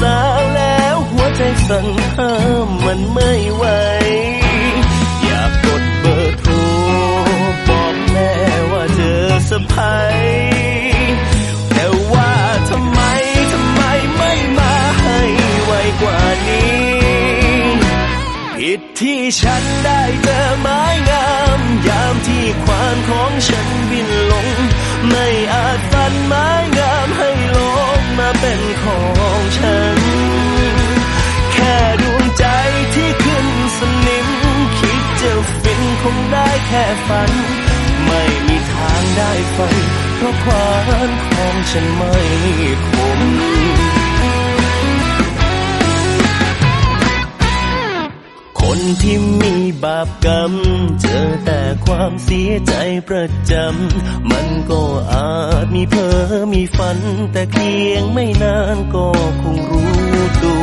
สาวแล้วหัวใจสั่นห้ามมันไม่ไหว อยากกดเบอร์โทรบอกแม่ว่าเจอสะพายแต่ว่าทำไมทำไมไม่มาให้ไวกว่านี้ ผิดที่ฉันได้เจอไม้งาม ยามที่ควานของฉันบินลง ไม่อาจฟันไม้งาม แค่ฝัน ไม่มีทางได้ฝัน เพราะควานของฉันไม่คมคนที่มีบาปกรรม เจอแต่ความเสียใจประจำ มันก็อาจมีเพ้อมีฝัน แต่เพียงไม่นานก็คงรู้ตัว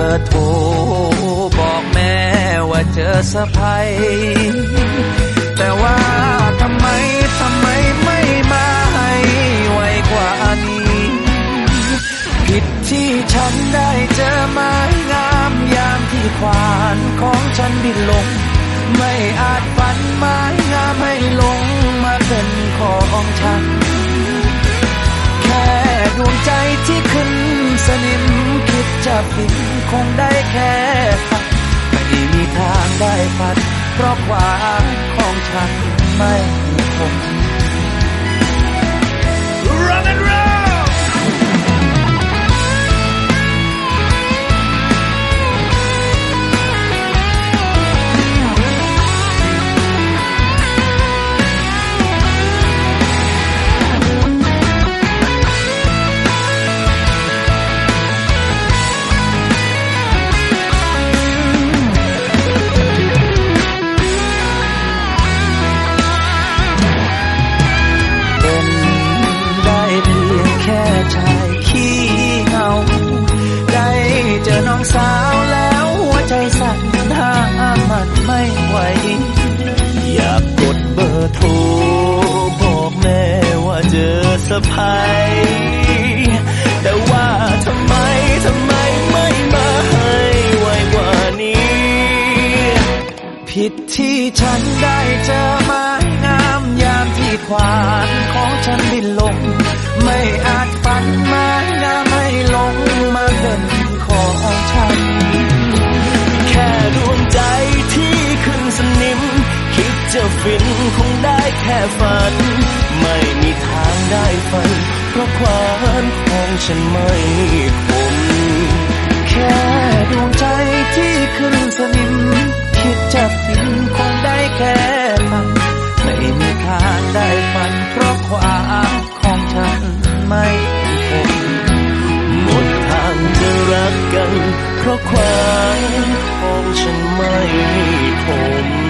อร์โทรบอกแม่ว่าเจอสะพายแต่ว่าทำไมทำไมไม่มาให้ไวกว่านี้ ผิดที่ฉันได้เจอไม้งามยามที่ควานของฉันบินลง ไม่อาจฝันไม้งามให้ลงมาเป็นของฉัน ดวงใจที่ขึ้นสนิมคิดจะฟินคงได้แค่ฝันไม่มีทางได้ฝันเพราะความของฉันไม่คง สะพายแต่ว่าทำไมทำไมไม่มาให้ไวกว่านี้ ผิดที่ฉันได้เจอไม้งามยามที่ควานของฉันบินลง ไม่อาจฝันไม้งามให้ลงมาเป็นของฉัน แค่ดวงใจที่ขึ้นสนิม คิดจะฟินคงได้แค่ฝัน ฉันไม่คมแค่ดวงใจที่ขึ้นสนิม คิดจะฟินคงได้แค่ฝันไม่มีทางได้ฝันเพราะความของฉันไม่คงหมดทางจะรักกัน เพราะความของฉันไม่คม